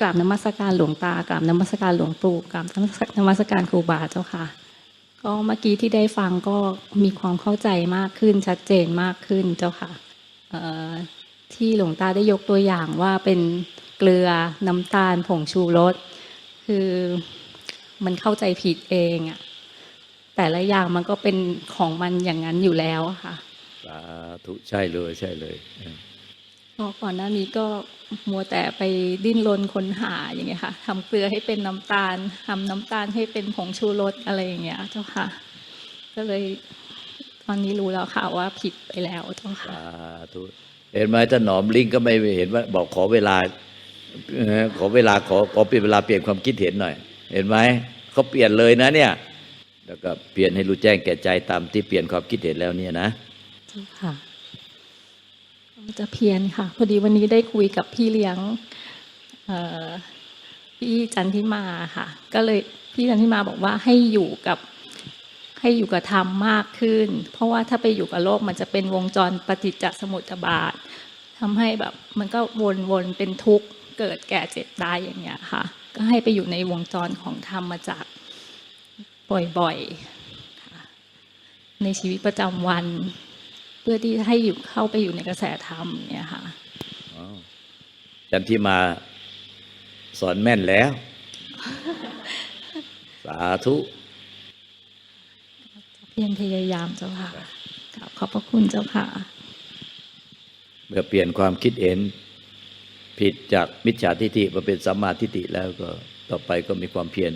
กราบนมัสการหลวงตากราบนมัสการหลวงปู่กราบนมัสการครูบาเจ้าค่ะ ก็เมื่อกี้ที่ได้ฟังก็มีความเข้าใจมากขึ้นชัดเจนมากขึ้นเจ้าค่ะที่หลวงตาได้ยกตัวอย่างว่าเป็นเกลือน้ำตาลผงชูรสคือมันเข้าใจผิดเองอะแต่ละอย่างมันก็เป็นของมันอย่างนั้นอยู่แล้วค่ะสาธุใช่เลยใช่เลย พราะก่อนหน้านี้ก็มัวแต่ไปดิ้นรนค้นหาอย่างเงี้ยค่ะทำเกลือให้เป็นน้ำตาลทำน้ำตาลให้เป็นผงชูรสอะไรอย่างเงี้ยเจ้าค่ะ ก็เลยตอนนี้รู้แล้วค่ะว่าผิดไปแล้วเจ้าค่ะสาธุเห็นไหมท่านหนอมลิงก็ไม่เห็นว่าบอกขอเวลาเออขอเวลาขอขอเปลี่ยนเวลาเปลี่ยนความคิดเห็นหน่อย เห็นไหมเขาเปลี่ยนเลยนะเนี่ย แล้วก็เปลี่ยนให้รู้แจ้งแก่ใจตามที่เปลี่ยนความคิดเห็นแล้วเนี่ยนะเจ้าค่ะ จะเพียรค่ะ พอดีวันนี้ได้คุยกับพี่เลี้ยงพี่จันทิมาค่ะ ก็เลยพี่จันทิมาบอกว่าให้อยู่กับให้อยู่กับธรรมมากขึ้น เพราะว่าถ้าไปอยู่กับโลกมันจะเป็นวงจรปฏิจจสมุปบาททำให้แบบมันก็วนๆเป็นทุกข์เกิดแก่เจ็บตายอย่างเงี้ยค่ะ ก็ให้ไปอยู่ในวงจรของธรรมมาจากบ่อยๆในชีวิตประจำวัน เพื่อที่จะให้อยู่เข้าไปอยู่ในกระแสธรรมเนี่ยค่ะอ๋อจันที่มาสอนแม่นแล้ว สาธุเพียรพยายามเจ้าค่ะกราบขอบพระคุณเจ้าค่ะเมื่อเปลี่ยนความคิดเห็น ผิดจากมิจฉาทิฏฐิมาเป็นสัมมาทิฏฐิแล้วก็ต่อไปก็มีความเพียร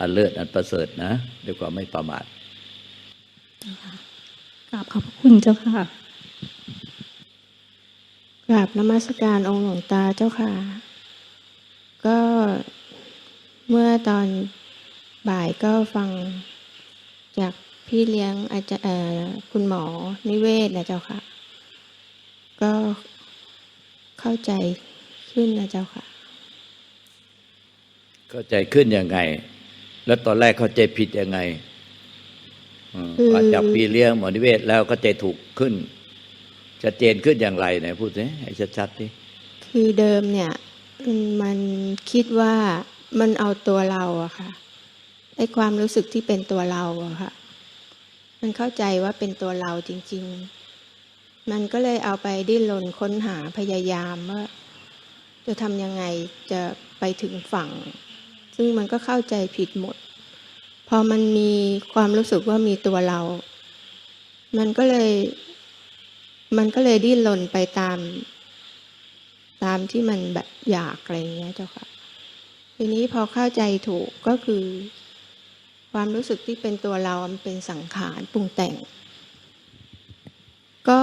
อันเลิศอันประเสริฐนะ ด้วยความไม่ประมาท กราบขอบพระคุณเจ้าค่ะ กราบนมัสการองค์หลวงตาเจ้าค่ะ ก็เมื่อตอนบ่ายก็ฟังจากพี่เลี้ยงอาจารย์คุณหมอนิเวศนะเจ้าค่ะ ก็เข้าใจขึ้นนะเจ้าค่ะ เข้าใจขึ้นยังไง แล้วตอนแรกเข้าใจผิดยังไง อืมคือมาจากปีเลี้ยงหมอนิเวศแล้วเข้าใจถูกขึ้นชัดเจนขึ้นอย่างไรไหนพูดสิให้ชัดๆดิคือเดิมเนี่ยอืมมันคิดว่ามันเอาตัวเราอะค่ะไอ้ความรู้สึกที่เป็นตัวเราอะค่ะ มันเข้าใจว่าเป็นตัวเราจริง ๆ มันก็เลยเอาไปดิ้นรนค้นหาพยายามว่าจะทำยังไงจะไปถึงฝั่ง ซึ่งมันก็เข้าใจผิดหมด พอมันมีความรู้สึกว่ามีตัวเรา มันก็เลย มันก็เลยดิ้นรนไปตาม ตามที่มันแบบอยากอะไรเงี้ยเจ้าค่ะ ทีนี้พอเข้าใจถูกก็คือ ความรู้สึกที่เป็นตัวเรา มันเป็นสังขารปรุงแต่ง ก็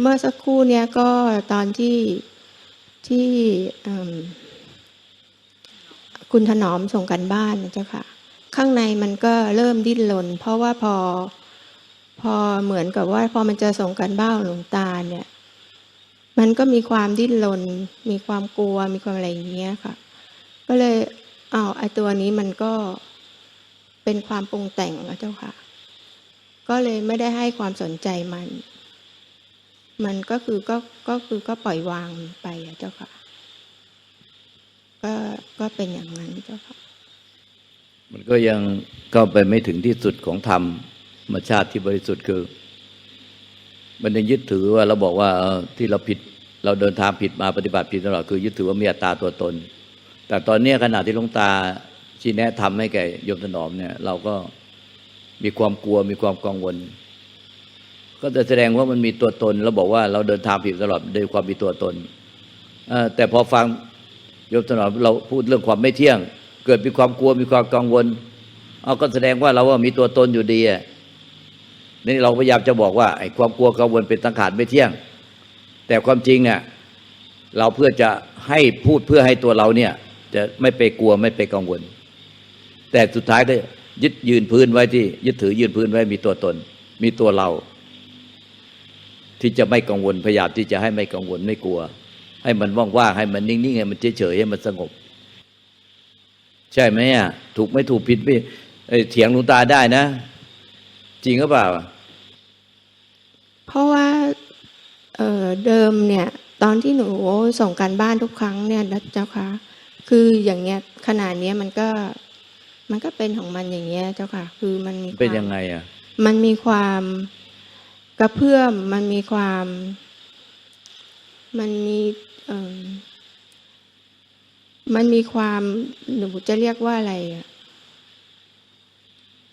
เมื่อสักครู่เนี้ยก็ตอนที่ที่คุณถนอมส่งกันบ้านนะเจ้าค่ะ ข้างในมันก็เริ่มดิ้นรนเพราะว่าพอพอเหมือนกับว่าพอมันจอส่งกันบ้าหลวงตาเนี่ย มันก็มีความดิ้นรนมีความกลัวมีความอะไรอย่างเงี้ยค่ะ ก็เลยอ้าวไอ้ตัวนี้มันก็เป็นความปรุงแต่งนะเจ้าค่ะ ก็เลยไม่ได้ให้ความสนใจมัน มันก็คือก็ก็คือก็ปล่อยวางไปอะเจ้าค่ะ ก็ก็เป็นอย่างนั้นเจ้าค่ะ มันก็ยังเข้าไปไม่ถึงที่สุดของธรรมธรรมชาติที่บริสุทธิ์คือ มันยังยึดถือว่าเราบอกว่าที่เราผิดเราเดินทางผิดมาปฏิบัติผิดตลอดคือยึดถือว่ามีอัตตาตัวตน แต่ตอนเนี้ขณะที่หลวงตาชี้แนะทำให้แก่โยมถนอมเนี่ย เราก็มีความกลัวมีความกังวล ก็จะแสดงว่ามันมีตัวตนแล้วบอกว่าเราเดินทางผิดตลอดโดยความมีตัวตนแต่พอฟังโยมถนอมเราพูดเรื่องความไม่เที่ยง เกิดมีความกลัวมีความกังวลเอาก็แสดงว่าเราว่ามีตัวตนอยู่ดีอะนี่เราพยายามจะบอกว่าไอ้ความกลัวกังวลเป็นสังขารไม่เที่ยง แต่ความจริงอะเราเพื่อจะให้พูดเพื่อให้ตัวเราเนี่ย จะไม่ไปกลัวไม่ไปกังวล แต่สุดท้ายก็ยึดยืนพื้นไว้ที่ ยึดถือยืนพื้นไว้มีตัวตน มีตัวเรา ที่จะไม่กังวลพยายามที่จะให้ไม่กังวลไม่กลัว ให้มันว่างๆให้มันนิ่งๆให้มันเฉยๆให้มันสงบ ใช่ไหมอะถูกไม่ถูกผิดไม่เอ้ยเถียงหลวงตาได้นะ จริงหรือเปล่า เพราะว่าเอ่อเดิมเนี่ย ตอนที่หนูส่งการบ้านทุกครั้งเนี่ยนะเจ้าค่ะ คืออย่างเงี้ยขนาดเนี้ยมันก็มันก็เป็นของมันอย่างเงี้ยเจ้าค่ะ คือมันมีเป็นความยังไงอะมันมีความกระเพื่อมมันมีความ มันมีเอ่อ มันมีความหนูจะเรียกว่าอะไร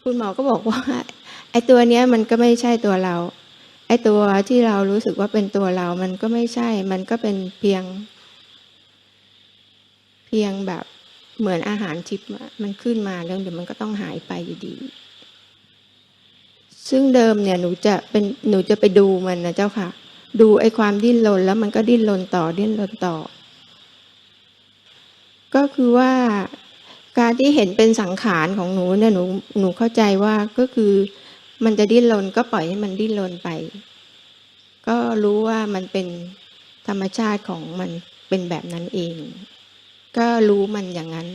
คุณหมอก็บอกว่า ไอ้ตัวเนี้ยมันก็ไม่ใช่ตัวเรา ไอ้ตัวที่เรารู้สึกว่าเป็นตัวเรา มันก็ไม่ใช่ มันก็เป็นเพียง เพียงแบบเหมือนอาหารทิพย์มันขึ้นมาแล้วเดี๋ยวมันก็ต้องหายไปอยู่ดี ซึ่งเดิมเนี่ยหนูจะเป็นหนูจะไปดูมันนะเจ้าค่ะ ดูไอ้ความดิ้นรนแล้วมันก็ดิ้นรนต่อดิ้นรนต่อ ก็คือว่าการที่เห็นเป็นสังขารของหนูเนี่ยหนูหนูเข้าใจว่าก็คือมันจะดิ้นรนก็ปล่อยให้มันดิ้นรนไป ก็รู้ว่ามันเป็นธรรมชาติของมันเป็นแบบนั้นเอง ก็รู้มันอย่างนั้น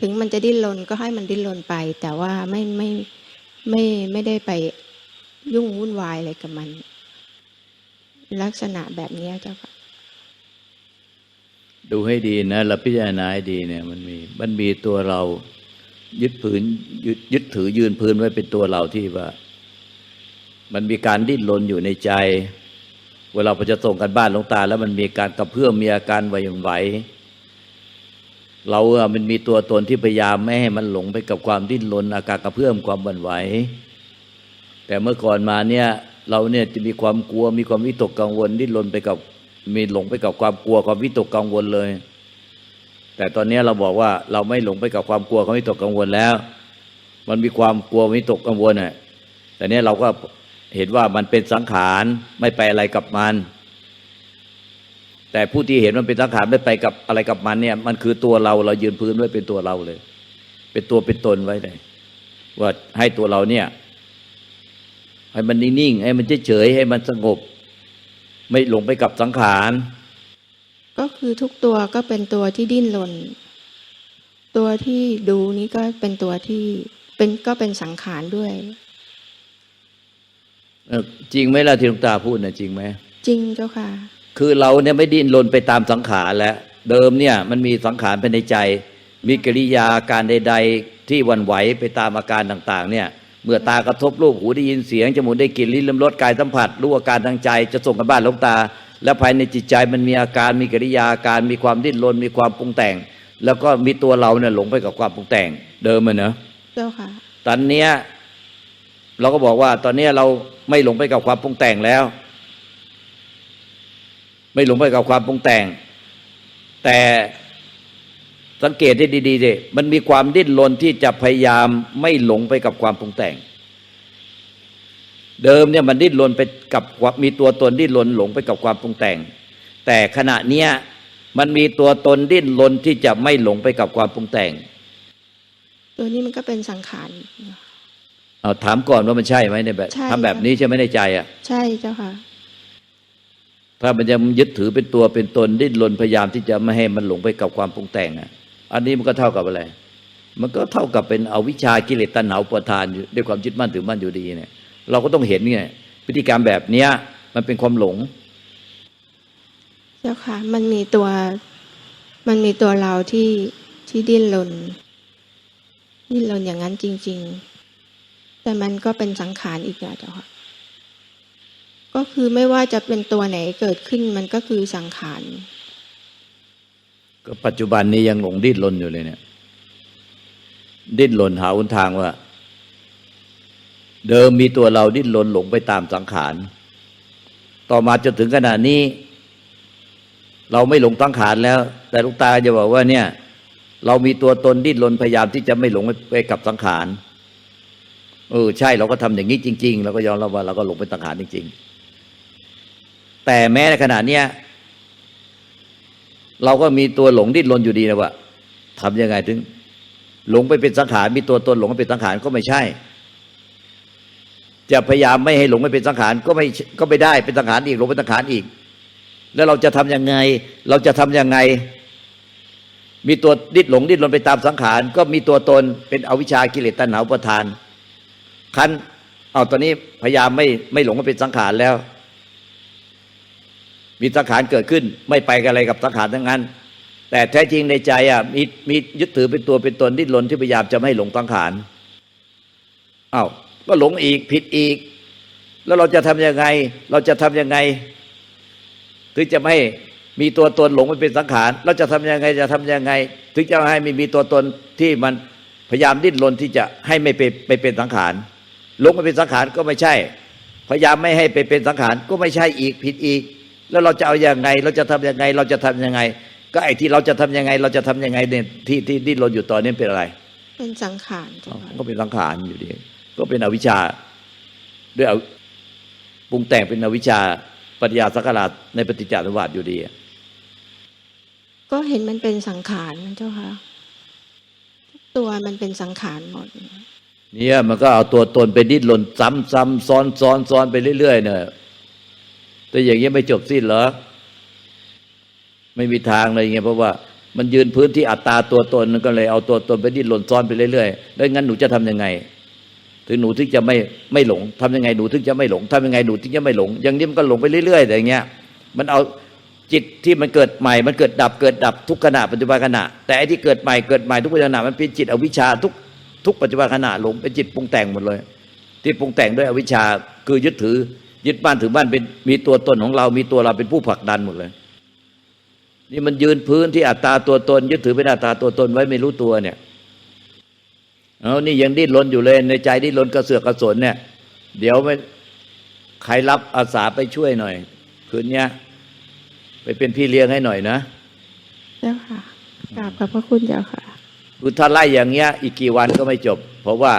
ถึงมันจะดิ้นรนก็ให้มันดิ้นรนไป แต่ว่าไม่ไม่ไม่ไม่ได้ไปยุ่งวุ่นวายอะไรกับมัน ลักษณะแบบนี้เจ้าค่ะ ดูให้ดีนะเราพิจารณาให้ดีเนี่ยมันมีมันมีตัวเรายึดผืนยึดยึดถือยืนพื้นไว้เป็นตัวเราที่ว่า มันมีการดิ้นรนอยู่ในใจ เวลาพอจะส่งกันบ้านลงตา แล้วมันมีการกระเพื่อมมีอาการไหวไหวเราอะมันมีตัวตนที่พยายามไม่ให้มันหลงไปกับความดิ้นรนอาการกระเพื่อมความหวั่นไหว แต่เมื่อก่อนมาเนี่ย เราเนี่ยจะมีความกลัวมีความวิตกกังวลดิ้นรนไปกับ มีหลงไปกับความกลัวความวิตกกังวลเลย แต่ตอนนี้เราบอกว่าเราไม่หลงไปกับความกลัวความวิตกกังวลแล้ว มันมีความกลัววิตกกังวลน่ะแต่เนี้ยเราก็เห็นว่ามันเป็นสังขารไม่ไปอะไรกับมัน แต่ผู้ที่เห็นมันเป็นสังขารไม่ไปกับอะไรกับมันเนี่ย มันคือตัวเราเรายืนพื้นไว้เป็นตัวเราเลย เป็นตัวเป็นตนไว้เลยว่าให้ตัวเราเนี่ย ให้มันนิ่งๆให้มันเฉยๆให้มันสงบ ไม่หลงไปกับสังขาร ก็คือทุกตัวก็เป็นตัวที่ดิ้นรนตัวที่ดูนี้ก็เป็นตัวที่เป็นก็เป็นสังขารด้วยเออจริงไหมล่ะที่หลวงตาพูดนะจริงไหมจริงเจ้าค่ะ คือเราเนี่ยไม่ดิ้นรนไปตามสังขารแล้วเดิมเนี่ยมันมีสังขารภายในใจ มีกิริยาอาการใด ๆ ที่หวันไหวไปตามอาการต่าง ๆ เนี่ย เมื่อตากระทบรูปหูได้ยินเสียงจมูกได้กลิ่นลิ้นลิ้มรสกายสัมผัสรู้อาการทางใจ จะส่งกันบ้านหลวงตา แล้วภายในจิตใจมันมีอาการมีกิริยาอาการมีความดิ้นรนมีความปรุงแต่ง แล้วก็มีตัวเราเนี่ยหลงไปกับความปรุงแต่งเดิมมันเนอะเจ้าค่ะ ตอนเนี้ยเราก็บอกว่า ตอนเนี้ยเราไม่หลงไปกับความปรุงแต่งแล้ว ไม่หลงไปกับความปรุงแต่ง แต่ สังเกตให้ดีๆดิมันมีความดิ้นรนที่จะพยายามไม่หลงไปกับความปรุงแต่ง เดิมเนี่ยมันดิ้นรนไปกับความมีตัวตนดิ้นรนหลงไปกับความปรุงแต่ง แต่ขณะเนี้ยมันมีตัวตนดิ้นรนที่จะไม่หลงไปกับความปรุงแต่ง ตัวนี้มันก็เป็นสังขารเอาถามก่อนว่ามันใช่ไหมในแบบใช่ทำแบบค่ะนี้ใช่ไหมในใจอะ ใช่เจ้าค่ะ ถ้ามันยังยึดถือเป็นตัวเป็นตนดิ้นรนพยายามที่จะไม่ให้มันหลงไปกับความปรุงแต่งอะ อันนี้มันก็เท่ากับอะไร มันก็เท่ากับเป็นอวิชชากิเลสตัณหาอุปาทานอยู่ด้วยความยึดมั่นถือมั่นอยู่ดีเนี่ย เราก็ต้องเห็นไงพฤติกรรมแบบเนี้ย มันเป็นความหลง เจ้าค่ะ มันมีตัว มันมีตัวเราที่ที่ดิ้นรนดิ้นรนอย่างนั้นจริง ๆ แต่มันก็เป็นสังขารอีกอะเจ้าค่ะก็คือไม่ว่าจะเป็นตัวไหนเกิดขึ้นมันก็คือสังขาร ก็ปัจจุบันนี้ยังหลงดิ้นรนอยู่เลยเนี่ย ดิ้นรนหาหนทางว่า เดิมมีตัวเราดิ้นรนหลงไปตามสังขาร ต่อมาจนถึงขณะนี้ เราไม่หลงสังขารแล้ว แต่ลูกตาจะบอกว่าเนี่ย เรามีตัวตนดิ้นรนพยายามที่จะไม่หลงไปกับสังขารเออใช่เราก็ทำอย่างนี้จริง ๆ เราก็ยอมรับว่าเราก็หลงเป็นสังขารจริง ๆ แต่แม้ในขณะเนี้ย เราก็มีตัวหลงดิ้นรนอยู่ดีนะว่าทำยังไงถึง หลงไปเป็นสังขารมีตัวตนหลงไปเป็นสังขารก็ไม่ใช่ จะพยายามไม่ให้หลงไปเป็นสังขารก็ไม่ก็ไม่ได้เป็นสังขารอีกหลงเป็นสังขารอีก แล้วเราจะทำยังไง เราจะทำยังไง มีตัวดิ้นหลงดิ้นรนไปตามสังขารก็มีตัวตนเป็นอวิชากิเลสตัณหาอุปาทานคันเอาตอนนี้พยายามไม่ไม่หลงไปเป็นสังขารแล้ว มีสังขารเกิดขึ้น ไม่ไปกับอะไรกับสังขารทั้งนั้น แต่แท้จริงในใจอะมีมียึดถือเป็นตัวเป็นตนดิ้นรนที่พยายามจะไม่หลงสังขารอ้าวก็หลงอีกผิดอีก แล้วเราจะทำยังไง เราจะทำยังไงถึงจะไม่มีตัวตนหลงไปเป็นสังขารเราจะทำยังไงจะทำยังไง ถึงจะให้ไม่มีตัวตนที่มันพยายามดิ้นรนที่จะให้ไม่ไปไปเป็นสังขารหลงไปเป็นสังขารก็ไม่ใช่ พยายามไม่ให้ไปเป็นสังขารก็ไม่ใช่อีกผิดอีก แล้วเราจะเอาอย่างไง เราจะทำยังไง เราจะทำยังไง ก็ไอ้ที่เราจะทำยังไง เราจะทำยังไงเนี่ยที่ที่ดิ้นรนอยู่ตอนนี้เป็นอะไร เป็นสังขารเจ้าค่ะก็เป็นสังขารอยู่ดี ก็เป็นอวิชชา ด้วยเอาปรุงแต่งเป็นอวิชชาปฏิยาสักการะในปฏิจจสมุปบาทอยู่ดีก็เห็นมันเป็นสังขารนะเจ้าค่ะทุกตัวมันเป็นสังขารหมด เนี่ยมันก็เอาตัวตนไปดิ้นรนซ้ำซ้ำซ้อนซ้อนซ้อนไปเรื่อยๆเนี่ย แต่อย่างนี้ยไม่จบสิ้นเหรอ ไม่มีทางเลยไงเพราะว่ามันยืนพื้นที่อัตตาตัวตนก็เลยเอาตัวตนไปดิ้นรนซ้อนไปเรื่อยๆแล้วงั้นหนูจะทำยังไง ถึงหนูถึงจะไม่ไม่หลงทำยังไงหนูถึงจะไม่หลงทำยังไงหนูถึงจะไม่หลง อย่างนี้มันก็หลงไปเรื่อยๆแต่อย่างเงี้ย มันเอาจิตที่มันเกิดใหม่ มันเกิดดับเกิดดับทุกขณะปัจจุบันขณะ แต่ไอ้ที่เกิดใหม่เกิดใหม่ทุกปัจจุบันขณะมันเป็นจิตอวิชชาทุกทุกปัจจุบันขณะหลงเป็นจิตปรุงแต่งหมดเลย ที่ปรุงแต่งด้วยอวิชชาคือยึดถือ ยึดบ้านถือบ้านเป็นมีตัวตนของเรา มีตัวเราเป็นผู้ผลักดันหมดเลย นี่มันยืนพื้นที่อัตตาตัวตน ยึดถือเป็นอัตตาตัวตนไว้ไม่รู้ตัวเนี่ยเอานี่ยังดิ้นรนอยู่เลย ในใจดิ้นรนกระเสือกกระสนเนี่ย เดี๋ยวไม่ใครรับอาสาไปช่วยหน่อย คืนเนี้ยไปเป็นพี่เลี้ยงให้หน่อยนะ เจ้าค่ะกราบขอบพระคุณเจ้าค่ะคือถ้าไล่อย่างเงี้ย อีกกี่วันก็ไม่จบ เพราะว่า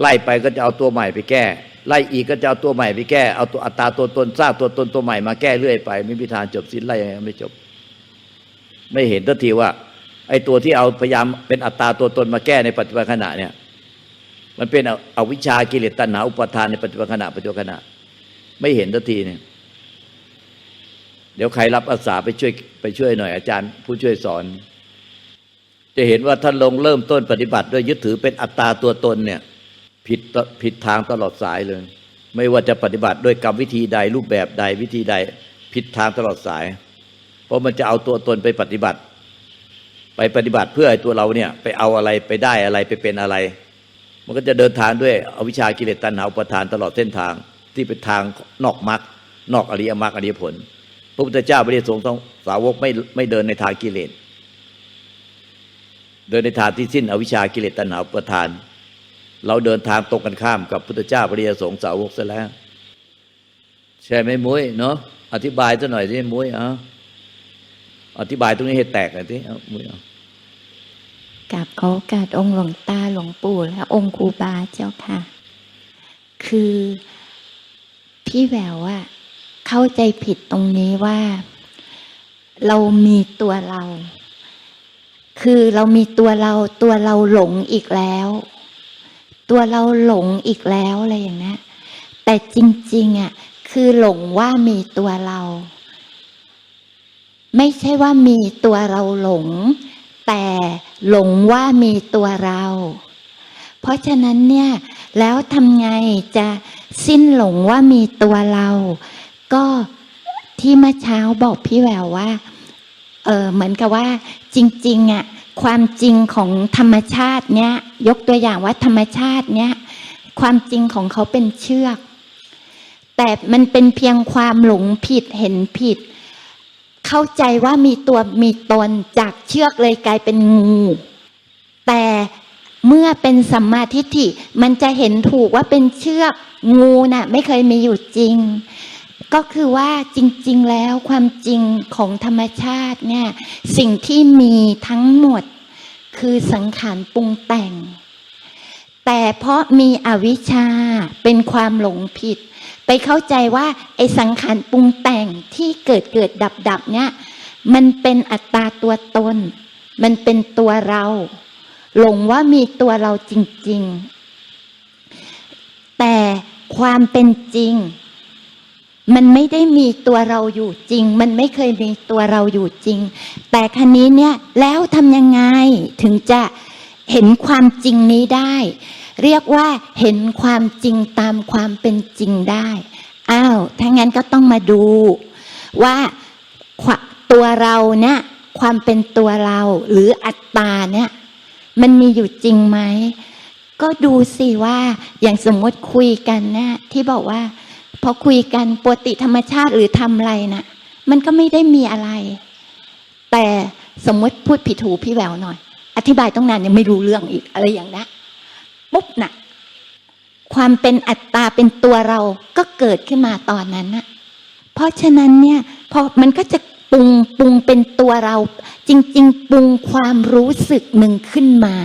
ไล่ไปก็จะเอาตัวใหม่ไปแก้ ไล่อีกก็จะเอาตัวใหม่ไปแก้เอาตัวอัตตราตัวตนสร้างตัวตนตัวใหม่มาแก้เรื่อยไป ไม่มีทางจบสิ้นไล่ยังไงไม่จบ ไม่เห็นทันทีว่า ไอ้ตัวที่เอาพยายามเป็นอัตตราตัวตนมาแก้ในปัจจุบันขณะเนี่ย มันเป็นเอาวิชากิเลสตัณหาอุปทานในปัจจุบันขณะปัจจุบันขณะ ไม่เห็นทันทีเนี่ยเดี๋ยวใครรับอาสาไปช่วยไปช่วยหน่อยอาจารย์ ผู้ช่วยสอน จะเห็นว่าท่านลงเริ่มต้นปฏิบัติด้วยยึดถือเป็นอัตตาตัวตนเนี่ย ผิดตผิดทางตลอดสายเลย ไม่ว่าจะปฏิบัติด้วยกรรมวิธีใดรูปแบบใดวิธีใด ผิดทางตลอดสาย เพราะมันจะเอาตัวตนไปปฏิบัติ ไปปฏิบัติเพื่อให้ตัวเราเนี่ยไปเอาอะไรไปได้อะไรไปเป็นอะไร มันก็จะเดินทางด้วยอวิชากิเลสตัณหาอุปทานตลอดเส้นทางที่เป็นทางนอกมรรคนอกอริยมรรคอริยผล พระพุทธเจ้าไม่ได้ทรงต้องสาวกไม่ไม่เดินในทางกิเลสเดินในทางที่สิ้นอวิชากิเลสตัณหาอุปทาน เราเดินทางตรงกันข้ามกับพุทธเจ้าพระริยสงสาวกซะแล้ว ใช่ไหมมุ้ยเนาะอธิบายซะหน่อยสิมุ้ยเอาอธิบายตรงนี้ให้แตกหน่อยสิเอามุ้ยเอากับขอโอกาสองค์หลวงตาหลวงปู่และองค์ครูบาเจ้าค่ะ คือพี่แหววอะเข้าใจผิดตรงนี้ว่า เรามีตัวเรา คือเรามีตัวเราตัวเราหลงอีกแล้ว ตัวเราหลงอีกแล้วอะไรอย่างนี้แต่จริงๆอะคือหลงว่ามีตัวเรา ไม่ใช่ว่ามีตัวเราหลง แต่หลงว่ามีตัวเรา เพราะฉะนั้นเนี่ย แล้วทำไงจะสิ้นหลงว่ามีตัวเรา ก็ที่เมื่อเช้าบอกพี่แววว่า เออเหมือนกับว่า จริง ๆอะ ความจริงของธรรมชาติเนี่ยยกตัวอย่างว่าธรรมชาติเนี่ยความจริงของเขาเป็นเชือก แต่มันเป็นเพียงความหลงผิดเห็นผิด เข้าใจว่ามีตัวมีตนจากเชือกเลยกลายเป็นงู แต่เมื่อเป็นสัมมาทิฏฐิมันจะเห็นถูกว่าเป็นเชือกงูน่ะ ไม่เคยมีอยู่จริง ก็คือว่าจริงๆแล้วความจริงของธรรมชาติเนี่ยสิ่งที่มีทั้งหมดคือสังขารปรุงแต่ง แต่เพราะมีอวิชชาเป็นความหลงผิด ไปเข้าใจว่าไอ้สังขารปรุงแต่งที่เกิดเกิดดับดับเนี่ยมันเป็นอัตตาตัวตน มันเป็นตัวเรา หลงว่ามีตัวเราจริง ๆ แต่ความเป็นจริง มันไม่ได้มีตัวเราอยู่จริง มันไม่เคยมีตัวเราอยู่จริง แต่คันนี้เนี่ยแล้วทำยังไงถึงจะเห็นความจริงนี้ได้ เรียกว่าเห็นความจริงตามความเป็นจริงได้อ้าวถ้างั้นก็ต้องมาดูว่าตัวเราเนี่ยความเป็นตัวเราหรืออัตตาเนี่ยมันมีอยู่จริงไหม ก็ดูสิว่าอย่างสมมติคุยกันเนี่ยที่บอกว่า พอคุยกันปกติธรรมชาติหรือทำอะไรนะมันก็ไม่ได้มีอะไร แต่สมมติพูดผิดหูพี่แววหน่อย อธิบายต้องนานยังไม่รู้เรื่องอีกอะไรอย่างนั้นปุ๊บน่ะ ความเป็นอัตตาเป็นตัวเราก็เกิดขึ้นมาตอนนั้นนะเพราะฉะนั้นเนี่ยพอมันก็จะปรุงปรุงเป็นตัวเรา จริง ๆ ปรุงความรู้สึกหนึ่งขึ้นมา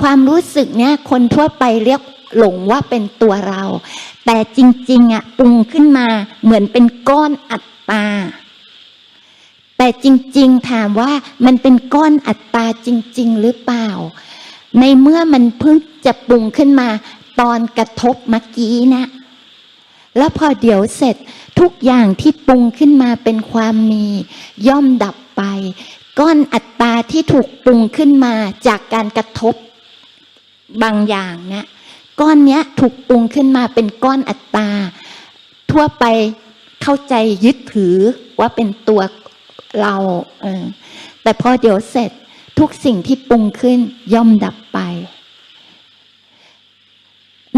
ความรู้สึกเนี่ยคนทั่วไปเรียกหลงว่าเป็นตัวเรา แต่จริงๆอะปรุงขึ้นมาเหมือนเป็นก้อนอัตตา แต่จริงๆถามว่ามันเป็นก้อนอัตตาจริง ๆ หรือเปล่า ในเมื่อมันเพิ่งจะปรุงขึ้นมาตอนกระทบเมื่อกี้นะ แล้วพอเดี๋ยวเสร็จทุกอย่างที่ปรุงขึ้นมาเป็นความมี ย่อมดับไป ก้อนอัตตาที่ถูกปรุงขึ้นมาจากการกระทบ บางอย่างเนี่ยก้อนเนี้ยถูกปรุงขึ้นมาเป็นก้อนอัตตา ทั่วไปเข้าใจยึดถือว่าเป็นตัวเราเออแต่พอเดี๋ยวเสร็จทุกสิ่งที่ปรุงขึ้นย่อมดับไป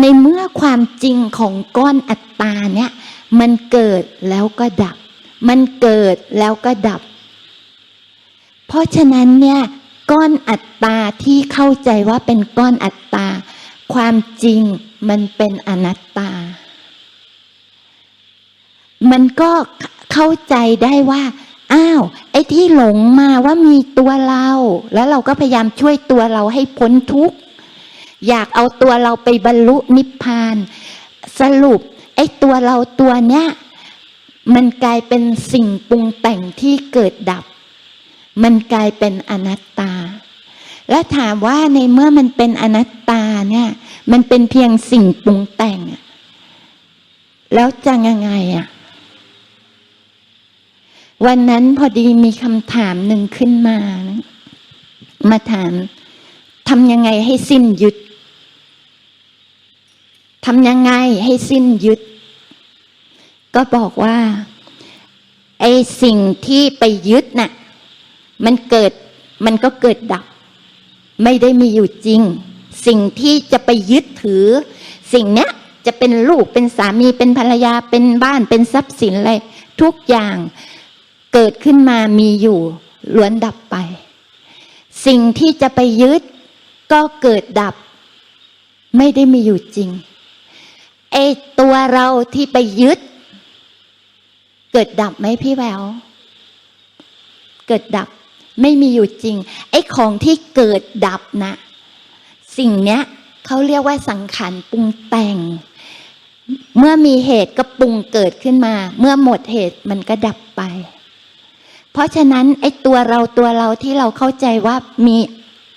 ในเมื่อความจริงของก้อนอัตตาเนี่ยมันเกิดแล้วก็ดับ มันเกิดแล้วก็ดับ เพราะฉะนั้นเนี่ย ก้อนอัตตาที่เข้าใจว่าเป็นก้อนอัตตา ความจริงมันเป็นอนัตตา มันก็เข้าใจได้ว่า อ้าว ไอ้ที่หลงมาว่ามีตัวเรา แล้วเราก็พยายามช่วยตัวเราให้พ้นทุกข์ อยากเอาตัวเราไปบรรลุนิพพาน สรุป ไอ้ตัวเราตัวเนี้ย มันกลายเป็นสิ่งปรุงแต่งที่เกิดดับ มันกลายเป็นอนัตตา และถามว่าในเมื่อมันเป็นอนัตตาเนี่ย มันเป็นเพียงสิ่งปรุงแต่ง แล้วจะยังไงอะวันนั้นพอดีมีคำถามหนึ่งขึ้นมานะมาถามทำยังไงให้สิ้นยึดทำยังไงให้สิ้นยึด ก็บอกว่าไอสิ่งที่ไปยึดน่ะ มันเกิดมันก็เกิดดับ ไม่ได้มีอยู่จริง สิ่งที่จะไปยึดถือ สิ่งเนี้ยจะเป็นลูกเป็นสามีเป็นภรรยาเป็นบ้านเป็นทรัพย์สินอะไรทุกอย่างเกิดขึ้นมามีอยู่ล้วนดับไป สิ่งที่จะไปยึดก็เกิดดับ ไม่ได้มีอยู่จริงไอตัวเราที่ไปยึด เกิดดับไหมพี่แวว เกิดดับ ไม่มีอยู่จริง ไอ้ของที่เกิดดับนะ สิ่งเนี้ยเขาเรียกว่าสังขารปรุงแต่ง เมื่อมีเหตุก็ปรุงเกิดขึ้นมา เมื่อหมดเหตุมันก็ดับไป เพราะฉะนั้นไอ้ตัวเราตัวเราที่เราเข้าใจว่ามี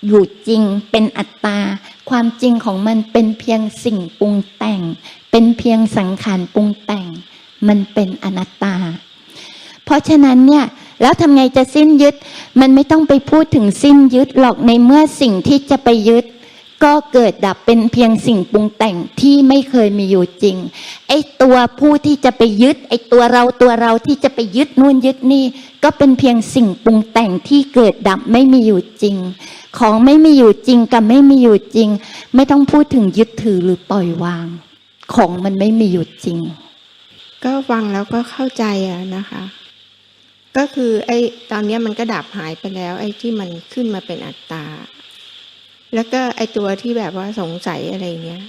อยู่จริงเป็นอัตตา ความจริงของมันเป็นเพียงสิ่งปรุงแต่ง เป็นเพียงสังขารปรุงแต่ง มันเป็นอนัตตา เพราะฉะนั้นเนี่ย แล้วทำไงจะสิ้นยึด มันไม่ต้องไปพูดถึงสิ้นยึดหรอกในเมื่อสิ่งที่จะไปยึด ก็เกิดดับเป็นเพียงสิ่งปรุงแต่งที่ไม่เคยมีอยู่จริง ไอ้ตัวผู้ที่จะไปยึด ไอ้ตัวเราตัวเราที่จะไปยึดนู่นยึดนี่ ก็เป็นเพียงสิ่งปรุงแต่งที่เกิดดับไม่มีอยู่จริง ของไม่มีอยู่จริงกับไม่มีอยู่จริง ไม่ต้องพูดถึงยึดถือหรือปล่อยวาง ของมันไม่มีอยู่จริง ก็ฟังแล้วก็เข้าใจอะนะคะ ก็คือไอ้ตอนเนี้ยมันก็ดับหายไปแล้ว ไอ้ที่มันขึ้นมาเป็นอัตตา แล้วก็ไอ้ตัวที่แบบว่าสงสัยอะไรเงี้ย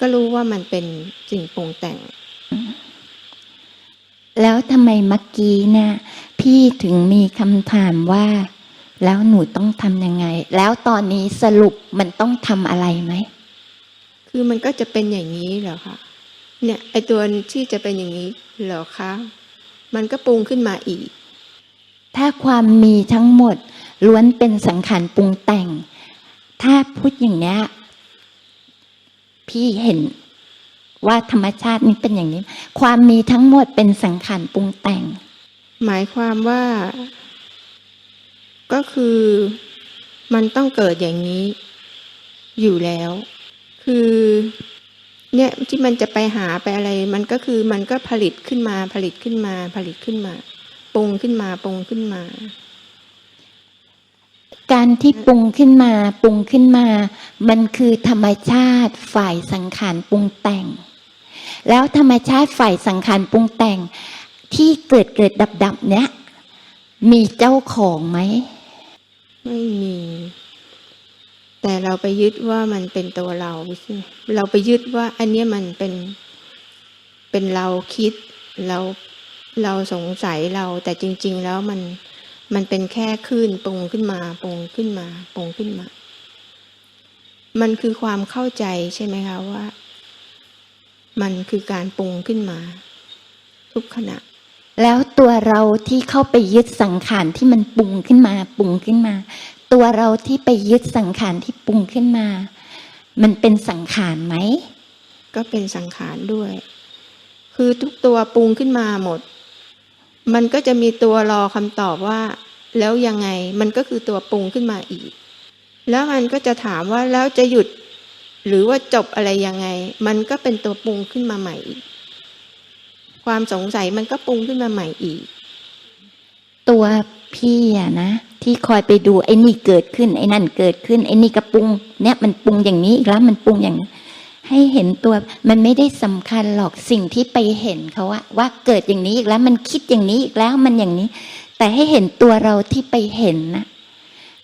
ก็รู้ว่ามันเป็นสิ่งปรุงแต่ง แล้วทำไมเมื่อกี้เนี่ยพี่ถึงมีคำถามว่า แล้วหนูต้องทำยังไง แล้วตอนนี้สรุปมันต้องทำอะไรไหม คือมันก็จะเป็นอย่างนี้เหรอคะเนี่ยไอ้ตัวที่จะเป็นอย่างนี้เหรอคะมันก็ปรุงขึ้นมาอีก ถ้าความมีทั้งหมดล้วนเป็นสังขารปรุงแต่ง ถ้าพูดอย่างนี้ยพี่เห็นว่าธรรมชาตินี้เป็นอย่างนี้ ความมีทั้งหมดเป็นสังขารปรุงแต่ง หมายความว่า ก็คือมันต้องเกิดอย่างนี้ อยู่แล้ว คือ เนี่ยที่มันจะไปหาไปอะไร มันก็คือมันก็ผลิตขึ้นมาผลิตขึ้นมาผลิตขึ้นมา ปปรุงขึ้นมาปรุงขึ้นมา การที่ปรุงขึ้นมาปรุงขึ้นมา มันคือธรรมชาติฝ่ายสังขารปรุงแต่ง แล้วธรรมชาติฝ่ายสังขารปรุงแต่ง ที่เกิดเกิดดับดับๆเนี้ยมีเจ้าของไหมไม่มี แต่เราไปยึดว่ามันเป็นตัวเราใช่ไหมเราไปยึดว่า อันเนี้ยมันเป็นเป็นเราคิดเรา เราสงสัยเราแต่จริง ๆ แล้วมันมันเป็นแค่คลื่นปรุงขึ้นมาปรุงขึ้นมาปรุงขึ้นมา มันคือความเข้าใจใช่ไหมคะว่า มันคือการปรุงขึ้นมา ทุกขณะ แล้วตัวเราที่เข้าไปยึดสังขารที่มันปรุงขึ้นมาปรุงขึ้นมา ตัวเราที่ไปยึดสังขารที่ปรุงขึ้นมา มันเป็นสังขารไหมก็เป็นสังขารด้วย คือทุกตัวปรุงขึ้นมาหมด มันก็จะมีตัวรอคำตอบว่า แล้วยังไงมันก็คือตัวปรุงขึ้นมาอีก แล้วมันก็จะถามว่าแล้วจะหยุด หรือว่าจบอะไรยังไง มันก็เป็นตัวปรุงขึ้นมาใหม่อีก ความสงสัยมันก็ปรุงขึ้นมาใหม่อีก ตัวพี่อะนะที่คอยไปดูไอ้นี่เกิดขึ้นไอ้นั่นเกิดขึ้นไอ้นี่กระปรุง เนี่ยมันปรุงอย่างนี้อีกแล้วมันปรุงอย่างนั้ ให้เห็นตัวมันไม่ได้สำคัญหรอกสิ่งที่ไปเห็นเขาว่าว่าเกิดอย่างนี้อีกแล้ว มันคิดอย่างนี้อีกแล้วมันอย่างนี้ แต่ให้เห็นตัวเราที่ไปเห็นนะ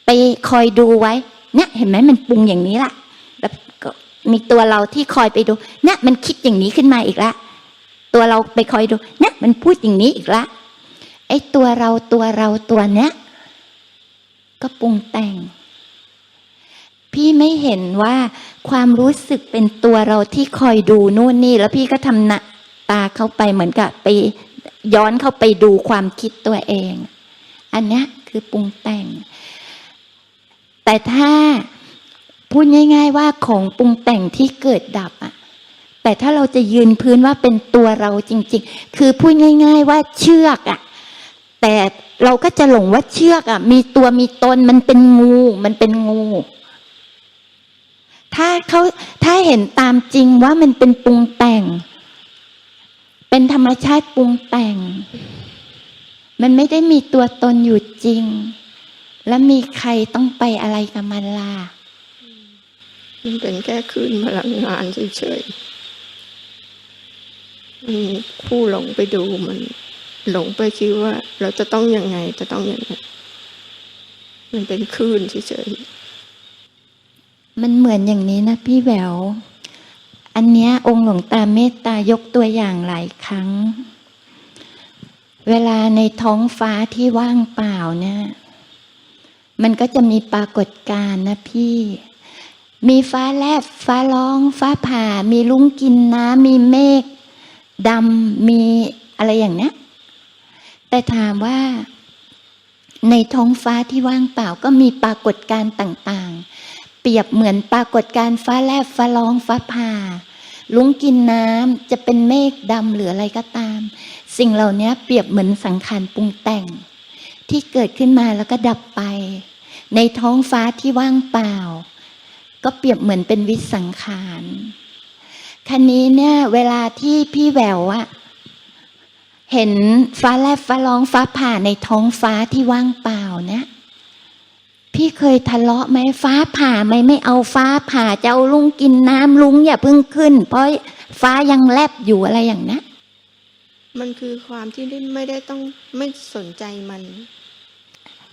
ไปคอยดูไว้ เนี่ย เห็นไหมมันปรุงอย่างนี้ละแล้วก็มีตัวเราที่คอยไปดู เนี่ยมันคิดอย่างนี้ขึ้นมาอีกแล้วตัวเราไปคอยดู เนี่ยมันพูดอย่างนี้อีกแล้วไอ้ตัวเราตัวเราตัวเนี้ยก็ปรุงแต่ง พี่ไม่เห็นว่าความรู้สึกเป็นตัวเราที่คอยดูนู่นนี่ แล้วพี่ก็ทำหนะตาเข้าไปเหมือนกับไปย้อนเข้าไปดูความคิดตัวเอง อันนี้คือปรุงแต่ง แต่ถ้าพูดง่าย ๆ ว่าของปรุงแต่งที่เกิดดับอะแต่ถ้าเราจะยืนพื้นว่าเป็นตัวเราจริง ๆ คือพูดง่าย ๆ ว่าเชือกอะแต่เราก็จะหลงว่าเชือกอะมีตัวมีตนมันเป็นงู มันเป็นงู ถ้าเขาถ้าเห็นตามจริงว่ามันเป็นปรุงแต่ง เป็นธรรมชาติปรุงแต่ง มันไม่ได้มีตัวตนอยู่จริง แล้วมีใครต้องไปอะไรกับมันล่ะมันเป็นแค่คลื่นพลังงานเฉยๆอืมผู้หลงไปดูมัน หลงไปคิดว่า เราจะต้องยังไงจะต้องยังไง มันเป็นคลื่นเฉยๆ มันเหมือนอย่างนี้นะพี่แหวว อันเนี้ยองค์หลวงตาเมตตายกตัวอย่างหลายครั้ง เวลาในท้องฟ้าที่ว่างเปล่าเนี่ย มันก็จะมีปรากฏการณ์นะพี่ มีฟ้าแลบ ฟ้าร้อง ฟ้าผ่า มีลุ้งกินน้ำมีเมฆดำ มีอะไรอย่างเนี้ย แต่ถามว่าในท้องฟ้าที่ว่างเปล่าก็มีปรากฏการณ์ต่าง ๆ เปรียบเหมือนปรากฏการฟ้าแลบฟ้าร้องฟ้าผ่า ลุงกินน้ำจะเป็นเมฆดำหรืออะไรก็ตาม สิ่งเหล่านี้เปรียบเหมือนสังขารปรุงแต่ง ที่เกิดขึ้นมาแล้วก็ดับไป ในท้องฟ้าที่ว่างเปล่า ก็เปรียบเหมือนเป็นวิสังขารคันนี้เนี่ยเวลาที่พี่แววอะเห็นฟ้าแลบฟ้าร้องฟ้าผ่าในท้องฟ้าที่ว่างเปล่าเนี่ย เคยทะเลาะไหมฟ้าผ่าไหมไม่เอาฟ้าผ่าจะเอาลุงกินน้ำลุงอย่าเพิ่งขึ้น เพราะฟ้ายังแลบอยู่อะไรอย่างนี้นๆมันคือความที่ไม่ได้ต้องไม่สนใจมัน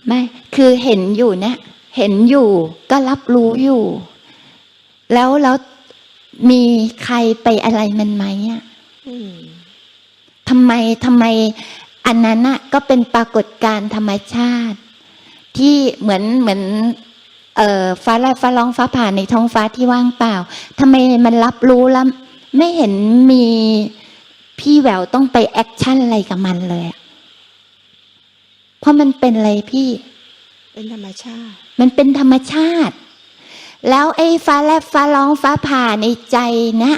ไม่คือเห็นอยู่เนี่ยเห็นอยู่ก็รับรู้อยู่ แล้วแล้วมีใครไปอะไรมันไหมอะอืมทำไมทำไมอันนั้นน่ะก็เป็นปรากฏการณ์ธรรมชาติ ที่เหมือนเหมือนเอ่อฟ้าแลบฟ้าร้องฟ้าผ่าในท้องฟ้าที่ว่างเปล่าทำไมมันรับรู้แล้วไม่เห็นมีพี่แหววต้องไปแอคชั่นอะไรกับมันเลยอะเพราะมันเป็นอะไรพี่ เป็นธรรมชาติ มันเป็นธรรมชาติ แล้วไอ้ฟ้าแลบฟ้าร้องฟ้าผ่าในใจนะ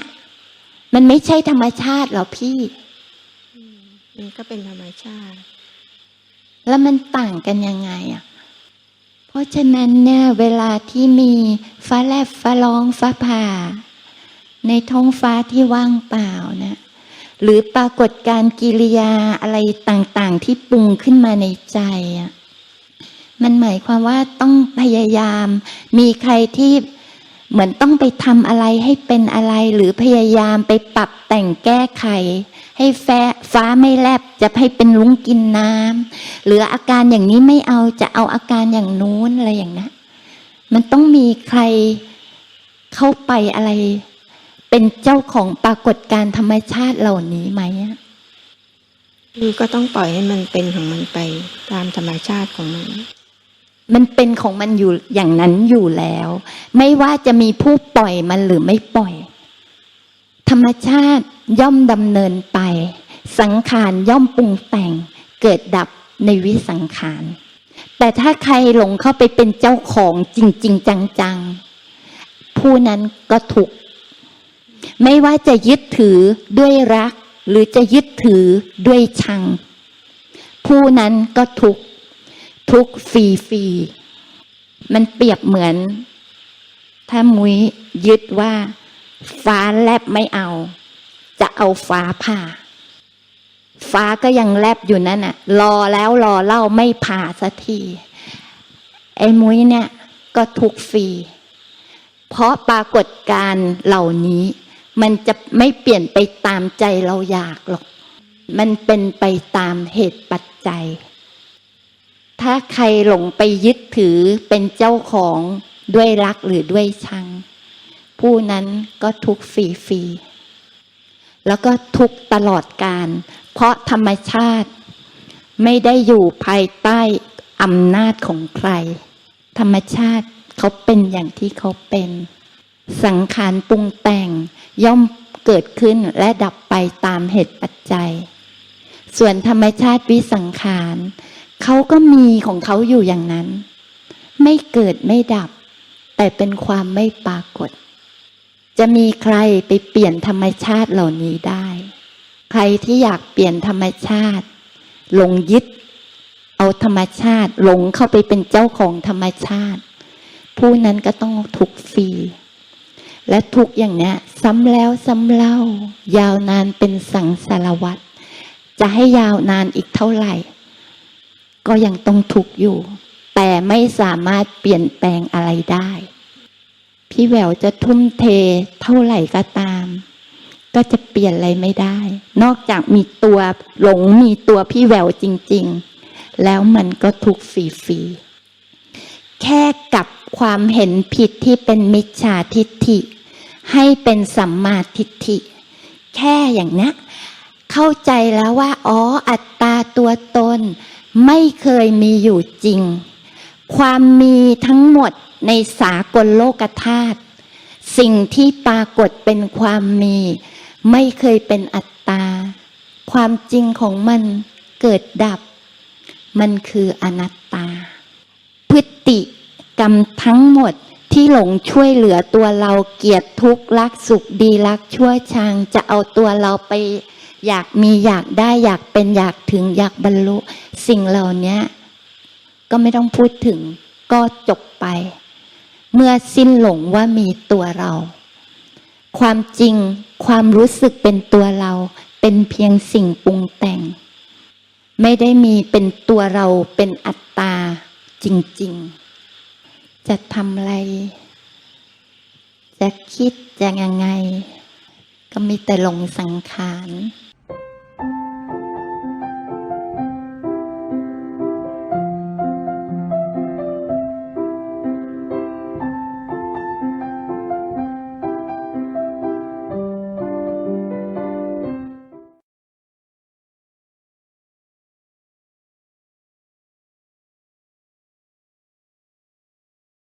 มันไม่ใช่ธรรมชาติหรอพี่มันก็เป็นธรรมชาติ แล้วมันต่างกันยังไงอะ เพราะฉะนั้นเนี่ยเวลาที่มีฟ้าแลบฟ้าร้องฟ้าผ่า ในท้องฟ้าที่ว่างเปล่านะหรือปรากฏการกิริยาอะไรต่างๆ ที่ปรุงขึ้นมาในใจอะมันหมายความว่าต้องพยายาม มีใครที่เหมือนต้องไปทำอะไรให้เป็นอะไร หรือพยายามไปปรับแต่งแก้ไข ให้แฟฟ้าไม่แลบจะให้เป็นลุงกินน้ำหรืออาการอย่างนี้ไม่เอาจะเอาอาการอย่างนู้นอะไรอย่างนั้นมันต้องมีใครเข้าไปอะไร เป็นเจ้าของปรากฏการณ์ธรรมชาติเหล่านี้ไหมอะคือก็ต้องปล่อยให้มันเป็นของมันไปตามธรรมชาติของมัน มันเป็นของมันอยู่อย่างนั้นอยู่แล้ว ไม่ว่าจะมีผู้ปล่อยมันหรือไม่ปล่อยธ รรมชาติย่อมดำเนินไป สังขารย่อมปรุงแต่งเกิดดับในวิสังขารแต่ถ้าใครหลงเข้าไปเป็นเจ้าของจริง ๆ จัง ๆ ผู้นั้นก็ถูกข์ไม่ว่าจะยึดถือด้วยรัก หรือจะยึดถือด้วยชัง ผู้นั้นก็ทุกข์ทุกข์ฟรีมันเปรียบเหมือน ถ้ามุ้ยยึดว่า ฟ้าแลบไม่เอา จะเอาฟ้าผ่า ฟ้าก็ยังแลบอยู่นั่นน่ะ รอแล้วรอเล่าไม่ผ่าสักที ไอ้มุ้ยเนี่ย ก็ทุกข์ฟรี เพราะปรากฏการเหล่านี้ มันจะไม่เปลี่ยนไปตามใจเราอยากหรอก มันเป็นไปตามเหตุปัจจัย ถ้าใครหลงไปยึดถือเป็นเจ้าของด้วยรักหรือด้วยชัง ผู้นั้นก็ทุกฟรีๆแล้วก็ทุกตลอดการ เพราะธรรมชาติไม่ได้อยู่ภายใต้อำนาจของใคร ธรรมชาติเขาเป็นอย่างที่เขาเป็น สังขารปรุงแต่งย่อมเกิดขึ้นและดับไปตามเหตุปัจจัย ส่วนธรรมชาติวิสังขารเขาก็มีของเขาอยู่อย่างนั้น ไม่เกิดไม่ดับ แต่เป็นความไม่ปรากฏ จะมีใครไปเปลี่ยนธรรมชาติเหล่านี้ได้ ใครที่อยากเปลี่ยนธรรมชาติหลงยึด เอาธรรมชาติหลงเข้าไปเป็นเจ้าของธรรมชาติ ผู้นั้นก็ต้องทุกข์ฟรีและทุกอย่างเนี้ย ซ้ำแล้วซ้ำเล่า ยาวนานเป็นสังสารวัตรจะให้ยาวนานอีกเท่าไหร่ ก็ยังต้องทุกข์อยู่ แต่ไม่สามารถเปลี่ยนแปลงอะไรได้ พี่แววจะทุ่มเทเท่าไหร่ก็ตาม ก็จะเปลี่ยนอะไรไม่ได้ นอกจากมีตัวหลงมีตัวพี่แววจริง ๆ แล้วมันก็ทุกฟรีๆแค่กับความเห็นผิดที่เป็นมิจฉาทิฏฐิ ให้เป็นสัมมาทิฏฐิ แค่อย่างนี้เข้าใจแล้วว่า อ๋ออัตตาตัวตน ไม่เคยมีอยู่จริง ความมีทั้งหมดในสากลโลกธาตุสิ่งที่ปรากฏเป็นความมี ไม่เคยเป็นอัตตา ความจริงของมันเกิดดับ มันคืออนัตตา พฤติกรรมทั้งหมดที่หลงช่วยเหลือตัวเราเกียดทุกข์รักสุขดีรักชั่วชังจะเอาตัวเราไป อยากมีอยากได้อยากเป็นอยากถึงอยากบรรลุ สิ่งเหล่านี้ ก็ไม่ต้องพูดถึง ก็จบไป เมื่อสิ้นหลงว่ามีตัวเรา ความจริงความรู้สึกเป็นตัวเรา เป็นเพียงสิ่งปรุงแต่ง ไม่ได้มีเป็นตัวเราเป็นอัตตาจริง ๆ จะทำอะไร จะคิดจะยังไง ก็มีแต่หลงสังขาร